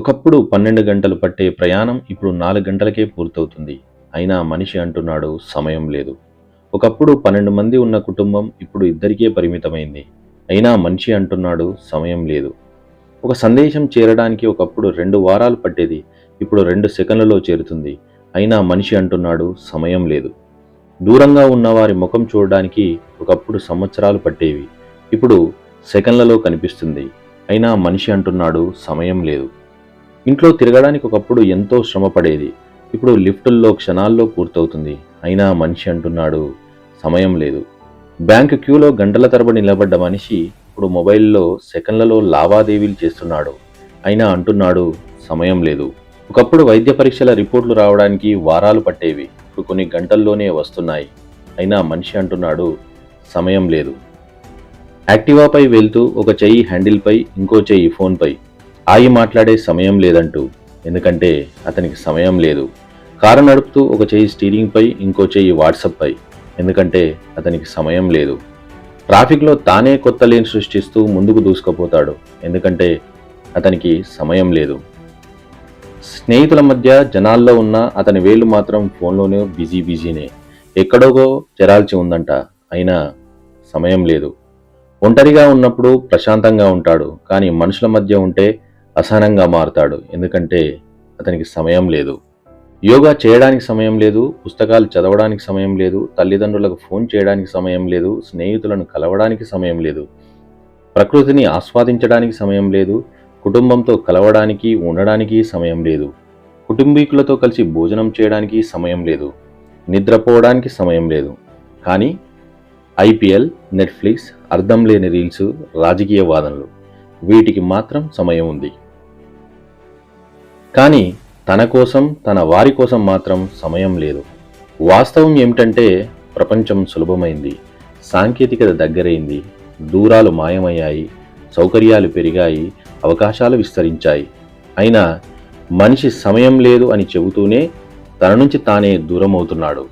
ఒకప్పుడు పన్నెండు గంటలు పట్టే ప్రయాణం ఇప్పుడు నాలుగు గంటలకే పూర్తవుతుంది. అయినా మనిషి అంటున్నాడు సమయం లేదు. ఒకప్పుడు పన్నెండు మంది ఉన్న కుటుంబం ఇప్పుడు ఇద్దరికే పరిమితమైంది. అయినా మనిషి అంటున్నాడు సమయం లేదు. ఒక సందేశం చేరడానికి ఒకప్పుడు రెండు వారాలు పట్టేది ఇప్పుడు రెండు సెకండ్లలో చేరుతుంది. అయినా మనిషి అంటున్నాడు సమయం లేదు. దూరంగా ఉన్న వారి ముఖం చూడడానికి ఒకప్పుడు సంవత్సరాలు పట్టేవి ఇప్పుడు సెకండ్లలో కనిపిస్తుంది. అయినా మనిషి అంటున్నాడు సమయం లేదు. ఇంట్లో తిరగడానికి ఒకప్పుడు ఎంతో శ్రమ పడేది. ఇప్పుడు లిఫ్టుల్లో క్షణాల్లో పూర్తవుతుంది. అయినా మనిషి అంటున్నాడు సమయం లేదు. బ్యాంకు క్యూలో గంటల తరబడి నిలబడ్డ మనిషి ఇప్పుడు మొబైల్లో సెకండ్లలో లావాదేవీలు చేస్తున్నాడు. అయినా అంటున్నాడు సమయం లేదు. ఒకప్పుడు వైద్య పరీక్షల రిపోర్ట్లు రావడానికి వారాలు పట్టేవి. ఇప్పుడు కొన్ని గంటల్లోనే వస్తున్నాయి. అయినా మనిషి అంటున్నాడు సమయం లేదు. యాక్టివాపై వెళ్తూ ఒక చెయ్యి హ్యాండిల్పై ఇంకో చెయ్యి ఫోన్పై. ఆగి మాట్లాడే సమయం లేదంటూ ఎందుకంటే అతనికి సమయం లేదు. కారు నడుపుతూ ఒక చెయ్యి స్టీరింగ్పై ఇంకో చెయ్యి వాట్సాప్పై ఎందుకంటే అతనికి సమయం లేదు. ట్రాఫిక్లో తానే కొత్త లేన్ సృష్టిస్తూ ముందుకు దూసుకుపోతాడు ఎందుకంటే అతనికి సమయం లేదు. స్నేహితుల మధ్య జనాల్లో ఉన్న అతని వేళ్ళు మాత్రం ఫోన్లోనే బిజీ బిజీనే. ఎక్కడోగో జరాల్చి ఉందంట అయినా సమయం లేదు. ఒంటరిగా ఉన్నప్పుడు ప్రశాంతంగా ఉంటాడు కానీ మనుషుల మధ్య ఉంటే అసహనంగా మారుతాడు. ఎందుకంటే అతనికి సమయం లేదు. యోగా చేయడానికి సమయం లేదు పుస్తకాలు చదవడానికి సమయం లేదు తల్లిదండ్రులకు ఫోన్ చేయడానికి సమయం లేదు స్నేహితులను కలవడానికి సమయం లేదు. ప్రకృతిని ఆస్వాదించడానికి సమయం లేదు కుటుంబంతో కలవడానికి ఉండడానికి సమయం లేదు. కుటుంబీకులతో కలిసి భోజనం చేయడానికి సమయం లేదు నిద్రపోవడానికి సమయం లేదు. కానీ ఐపీఎల్ నెట్ఫ్లిక్స్ అర్థం లేని రీల్స్ రాజకీయ వాదనలు. వీటికి మాత్రం సమయం ఉంది. కానీ తన కోసం తన వారి కోసం మాత్రం సమయం లేదు. వాస్తవం ఏమిటంటే ప్రపంచం సులభమైంది. సాంకేతికత దగ్గరైంది. దూరాలు మాయమయ్యాయి. సౌకర్యాలు పెరిగాయి. అవకాశాలు విస్తరించాయి. అయినా మనిషి సమయం లేదు అని చెబుతూనే తన నుంచి తానే దూరం అవుతున్నాడు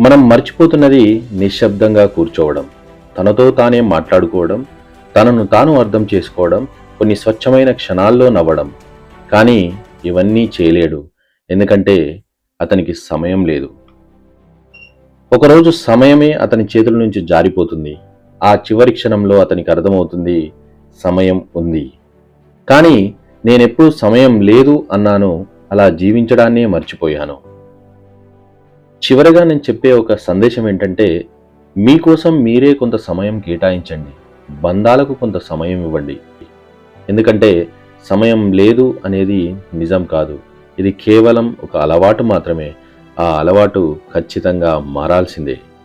మనం మర్చిపోతున్నది నిశ్శబ్దంగా కూర్చోవడం. తనతో తానే మాట్లాడుకోవడం తనను తాను అర్థం చేసుకోవడం కొన్ని స్వచ్ఛమైన క్షణాల్లో నవ్వడం. కానీ ఇవన్నీ చేయలేడు. ఎందుకంటే అతనికి సమయం లేదు. ఒకరోజు సమయమే అతని చేతుల నుంచి జారిపోతుంది. ఆ చివరి క్షణంలో అతనికి అర్థమవుతుంది సమయం ఉంది. కానీ నేనెప్పుడు సమయం లేదు అన్నాను అలా జీవించడాన్నే మర్చిపోయాను. చివరగా నేను చెప్పే ఒక సందేశం ఏంటంటే మీకోసం మీరే కొంత సమయం కేటాయించండి. బంధాలకు కొంత సమయం ఇవ్వండి. ఎందుకంటే సమయం లేదు అనేది నిజం కాదు. ఇది కేవలం ఒక అలవాటు మాత్రమే. ఆ అలవాటు ఖచ్చితంగా మారాల్సిందే.